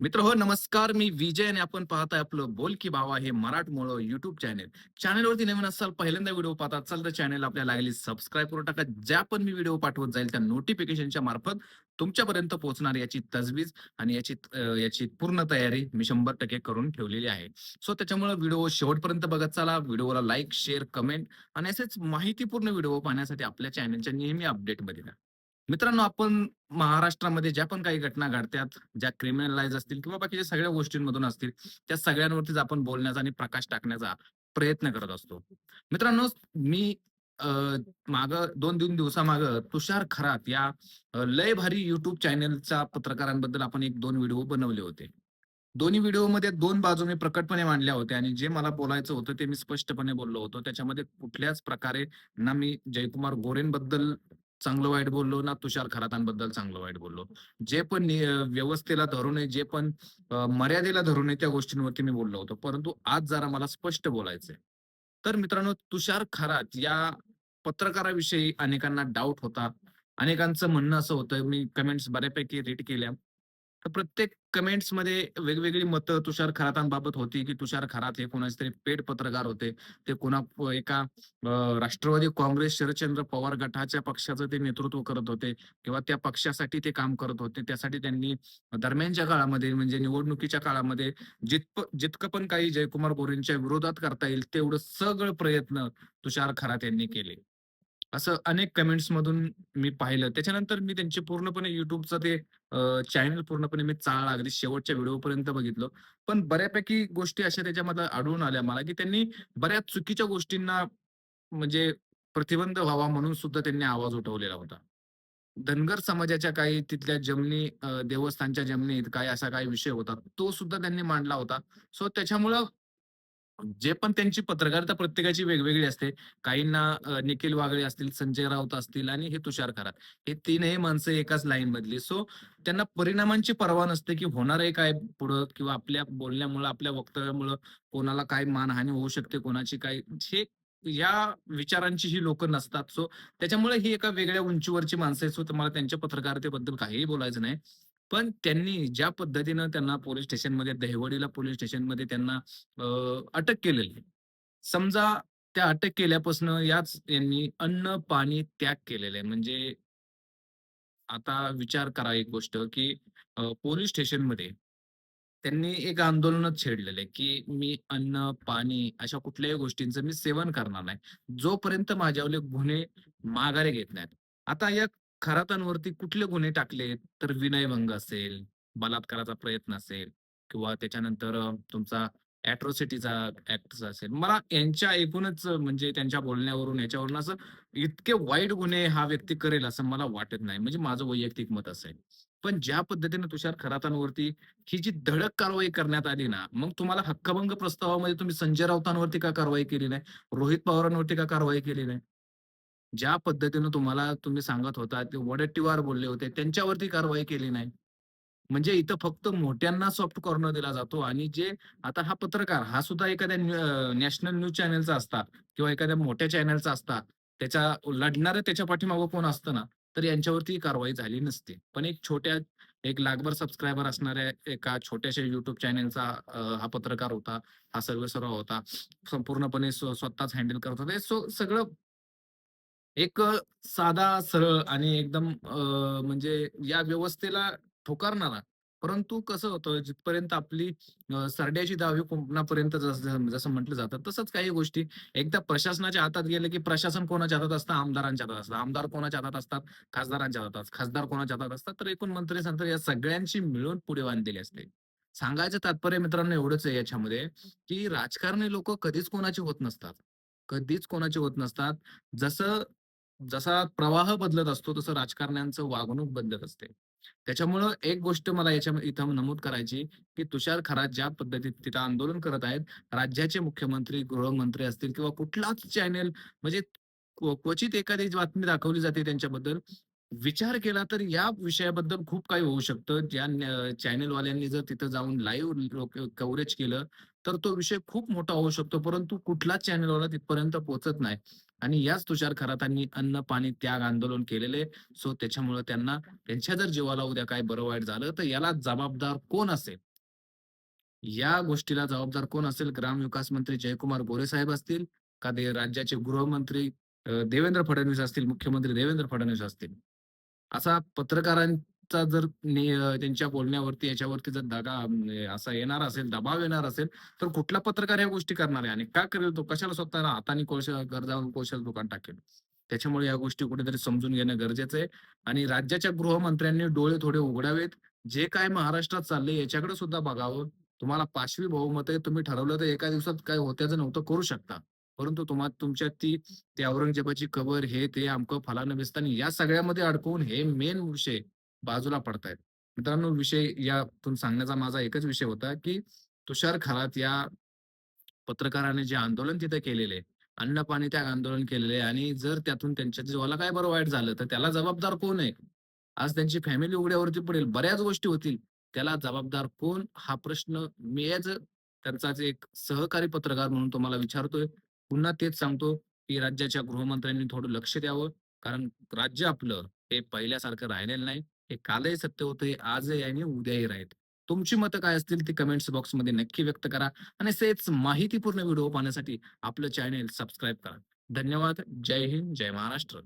मित्र हो नमस्कार. मी विजय आणि आपण पाहताय आपलं बोल की भावा हे मराठमोळं युट्यूब चॅनेल चॅनेलवरती नवीन असाल पहिल्यांदा व्हिडिओ पाहता असाल तर चॅनेल आपल्या लागली सबस्क्राईब करून टाका. ज्या पण मी व्हिडिओ पाठवत जाईल त्या नोटिफिकेशनच्या मार्फत तुमच्यापर्यंत पोहोचणार याची तजवीज आणि याची याची पूर्ण तयारी मी शंभर टक्के करून ठेवलेली आहे. सो त्याच्यामुळे व्हिडिओ शेवटपर्यंत बघत चला. व्हिडिओला लाईक शेअर कमेंट आणि असेच माहितीपूर्ण व्हिडिओ पाहण्यासाठी आपल्या चॅनेलच्या नेहमी अपडेटमध्ये राहा. मित्रांनो आपण महाराष्ट्रामध्ये ज्या पण काही घटना घडतात ज्या क्रिमिनलाइज असतील किंवा बाकीच्या सगळ्या गोष्टींमधून असतील त्या सगळ्यांवरतीच आपण बोलण्याचा आणि प्रकाश टाकण्याचा प्रयत्न करत असतो. मित्रांनो मी माग दोन तीन दिवसामाग तुषार खरात या लय भारी युट्यूब चॅनलच्या पत्रकारांबद्दल आपण एक दोन व्हिडिओ बनवले होते. दोन्ही व्हिडिओमध्ये दोन बाजू मी प्रकटपणे मांडल्या होत्या आणि जे मला बोलायचं होतं ते मी स्पष्टपणे बोललो होतो. त्याच्यामध्ये कुठल्याच प्रकारे ना मी जयकुमार गोरेंबद्दल चांगलं वाईट बोललो ना तुषार खरातांबद्दल चांगलं वाईट बोललो. जे पण व्यवस्थेला धरून आहे जे पण मर्यादेला धरून आहे त्या गोष्टींवरती मी बोललो होतो. परंतु आज जरा मला स्पष्ट बोलायचंय. तर मित्रांनो तुषार खरात या पत्रकाराविषयी अनेकांना डाऊट होता. अनेकांचं म्हणणं असं होतं मी कमेंट्स बऱ्यापैकी रीड केल्या. तर प्रत्येक कमेंट्समध्ये वेगवेगळी मतं तुषार खरातांबाबत होती की तुषार खरात हे कोणाचे तरी पेड पत्रकार होते. ते कोणा एका राष्ट्रवादी काँग्रेस शरदचंद्र पवार गटाच्या पक्षाचं ते नेतृत्व करत होते किंवा त्या पक्षासाठी ते काम करत होते. त्यासाठी त्यांनी दरम्यानच्या काळामध्ये म्हणजे निवडणुकीच्या काळामध्ये जितप जितकं पण काही जयकुमार गोरेंच्या विरोधात करता येईल तेवढं सगळं प्रयत्न तुषार खरात यांनी केले. असं अनेक कमेंट्स मधून मी पाहिलं. त्याच्यानंतर मी त्यांचे पूर्णपणे युट्यूबचं ते चॅनल पूर्णपणे मी चाळ अगदी शेवटच्या व्हिडिओ पर्यंत बघितलं. पण बऱ्यापैकी गोष्टी अशा त्याच्यामध्ये आढळून आल्या मला की त्यांनी बऱ्याच चुकीच्या गोष्टींना म्हणजे प्रतिबंध व्हावा म्हणून सुद्धा त्यांनी आवाज उठवलेला होता. धनगर समाजाच्या काही तिथल्या जमनी देवस्थानच्या जमिनीत काही असा काही विषय होता तो सुद्धा त्यांनी मांडला होता. सो त्याच्यामुळं जे पण त्यांची पत्रकारिता प्रत्येकाची वेगवेगळी असते. काहींना अ, निखिल वागळे असतील संजय राऊत असतील आणि हे तुषार खरात. हे तीनही माणसं एकाच लाईन मधली. सो त्यांना परिणामांची पर्वा नसते की होणार आहे काय पुढं किंवा आपल्या बोलण्यामुळं आपल्या वक्तव्यामुळं कोणाला काय मानहानी होऊ शकते कोणाची काय हे या विचारांची ही लोक नसतात. सो त्याच्यामुळे ही एका वेगळ्या उंचीवरची माणसं आहेत. सो मला त्यांच्या पत्रकारितेबद्दल काहीही बोलायचं नाही. पण त्यांनी ज्या पद्धतीनं त्यांना पोलीस स्टेशनमध्ये दहिवडीला पोलीस स्टेशनमध्ये त्यांना अटक केलेली समजा त्या अटक केल्यापासून याच यांनी अन्न, पाणी त्याग केलेलं आहे. म्हणजे आता विचार करा एक गोष्ट, की पोलीस स्टेशनमध्ये त्यांनी एक आंदोलनच छेडलेलं आहे, की मी अन्न, पाणी अशा कुठल्याही गोष्टींचं मी सेवन करणार नाही. जोपर्यंत माझ्यावले गुन्हे माघारे घेत नाहीत. आता या खरातांवरती कुठले गुन्हे टाकले तर विनयभंग असेल, बलात्काराचा प्रयत्न असेल किंवा त्याच्यानंतर तुमचा अॅट्रॉसिटीचा ऍक्ट असेल. मला यांच्या ऐकूनच म्हणजे त्यांच्या बोलण्यावरून याच्यावरून असं इतके वाईट गुन्हे हा व्यक्ती करेल असं मला वाटत नाही. म्हणजे माझं वैयक्तिक मत असेल पण ज्या पद्धतीने तुषार खरातांवरती ही जी धडक कारवाई करण्यात आली ना, मग तुम्हाला हक्कभंग प्रस्तावामध्ये तुम्ही संजय राऊतांवरती का कारवाई केली नाही? रोहित पवारांवरती का कारवाई केली नाही? ज्या पद्धतीनं तुम्हाला तुम्ही सांगत होता ते वडट्टीवार बोलले होते, त्यांच्यावरती कारवाई केली नाही. म्हणजे इथं फक्त मोठ्यांना सॉफ्ट कॉर्नर दिला जातो आणि जे आता हा पत्रकार हा सुद्धा एखाद्या नॅशनल न्यूज चॅनलचा असता किंवा एखाद्या मोठ्या चॅनलचा असता, त्याच्या लढणारं त्याच्या पाठीमागं कोण असतं ना, तर यांच्यावरती कारवाई झाली नसते पण एक छोट्या एक लाखभर सबस्क्रायबर असणाऱ्या एका छोट्याशा युट्यूब चॅनेलचा हा पत्रकार होता. हा सर्वेसर्व होता. संपूर्णपणे स्वतःच हँडल करत होता. सो सगळं एक साधा, सरळ आणि एकदम म्हणजे या व्यवस्थेला ठोकारणारा परंतु कसं होतं, जिथपर्यंत आपली सरड्याची दहावी कुंपणापर्यंत जसं म्हटलं जातं, तसंच काही गोष्टी एकदा प्रशासनाच्या हातात गेले, की प्रशासन कोणाच्या हातात असतं? आमदारांच्या हातात असतं. आमदार कोणाच्या हातात असतात? खासदारांच्या हातात. खासदार कोणाच्या हातात असतात? तर एकूण मंत्री संत्री या सगळ्यांची मिळून पुढे बांधलेली असते. सांगायचं तात्पर्य मित्रांनो एवढंच आहे याच्यामध्ये, की राजकारणी लोक कधीच कोणाचे होत नसतात. कधीच कोणाचे होत नसतात. जसं जसा प्रवाह बदलत असतो, तसं राजकारण्यांचं वागणूक बदलत असते. त्याच्यामुळं एक गोष्ट मला याच्या इथं नमूद करायची, की तुषार खरात ज्या पद्धतीत तिथं आंदोलन करत आहेत, राज्याचे मुख्यमंत्री, गृहमंत्री असतील किंवा कुठलाच चॅनेल म्हणजे क्वचित एखादी बातमी दाखवली जाते त्यांच्याबद्दल, विचार केला तर या विषयाबद्दल खूप काही होऊ शकतं. ज्या न चॅनलवाल्यांनी जर तिथं जाऊन लाईव्ह कव्हरेज केलं, तर तो विषय खूप मोठा होऊ शकतो. परंतु कुठलाच चॅनेलवाला तिथपर्यंत पोहोचत नाही. आणि याच तुषार खरातांनी अन्न, पाणी, त्याग आंदोलन केलेले. सो त्याच्यामुळे त्यांना त्यांच्या जर जीवाला उद्या काय बरं वाईट झालं, तर याला जबाबदार कोण असेल? या गोष्टीला जबाबदार कोण असेल? ग्रामविकास मंत्री जयकुमार गोरे साहेब असतील का ते राज्याचे गृहमंत्री अ, देवेंद्र फडणवीस असतील, मुख्यमंत्री देवेंद्र फडणवीस असतील. असा पत्रकारांचा जर त्यांच्या बोलण्यावरती याच्यावरती जर दगा म्हणजे असा येणार असेल, दबाव येणार असेल, तर कुठला पत्रकार या गोष्टी करणार आहे आणि का करेल तो? कशाला स्वतःला हाताने कौशल घर कौशल दुकान टाकेल? त्याच्यामुळे या गोष्टी कुठेतरी समजून घेणं गरजेचं आहे आणि राज्याच्या गृहमंत्र्यांनी डोळे थोडे उघडावेत. जे काय महाराष्ट्रात चालले याच्याकडे सुद्धा बघावं. तुम्हाला पाचवी बहुमत आहे. तुम्ही ठरवलं तर एका दिवसात काय होत्याचं नव्हतं करू शकता. परंतु तुम्हा तुमच्या ती ते औरंगजेबाची कबर, हे ते आमकं फलानं बिस्तानी या सगळ्यामध्ये अडकवून हे मेन विषय बाजूला पडतायत. मित्रांनो, विषय यातून सांगण्याचा माझा एकच विषय होता, की तुषार खरात या पत्रकाराने जे आंदोलन तिथे केलेले, अन्न, पाणी, त्या आंदोलन केलेले आणि जर त्यातून त्यांच्या जीवाला काय बरं वाईट झालं, तर त्याला जबाबदार कोण आहे? आज त्यांची फॅमिली उघड्यावरती पडेल. बऱ्याच गोष्टी होतील. त्याला जबाबदार कोण? हा प्रश्न मी एज त्यांचाच एक सहकारी पत्रकार म्हणून तुम्हाला विचारतोय. पुन्हा तेच सांगतो, की राज्याच्या गृहमंत्र्यांनी थोडं लक्ष द्यावं. कारण राज्य आपलं हे पहिल्यासारखं राहिलेलं नाही. हे कालही सत्य होतं, हे आजही आणि उद्याही राहील. तुमची मतं काय असतील ती कमेंट्स बॉक्समध्ये नक्की व्यक्त करा आणि असेच माहितीपूर्ण व्हिडिओ पाहण्यासाठी आपलं चॅनेल सबस्क्राईब करा. धन्यवाद. जय हिंद, जय महाराष्ट्र.